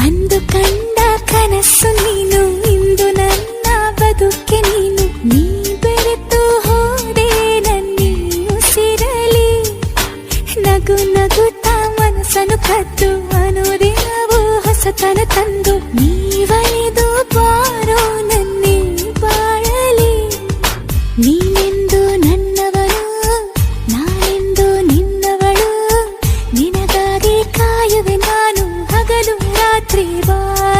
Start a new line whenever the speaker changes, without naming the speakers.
ಅಂದು ಕಂಡ ಕನಸು ನೀನು, ಇಂದು ನನ್ನ ಬದುಕೆ ನೀನು. ನೀ ಬೆರೆತು ಹೋದೆ ನನ್ನಿ ಸಿರಲಿ. ನಗು ನಗುತ್ತಾ ಮನಸ್ಸನ್ನು ಕದ್ದು ಅನುದಿನವೂ ಹೊಸತನ ತಂದು. ನೀವೈದು tribal.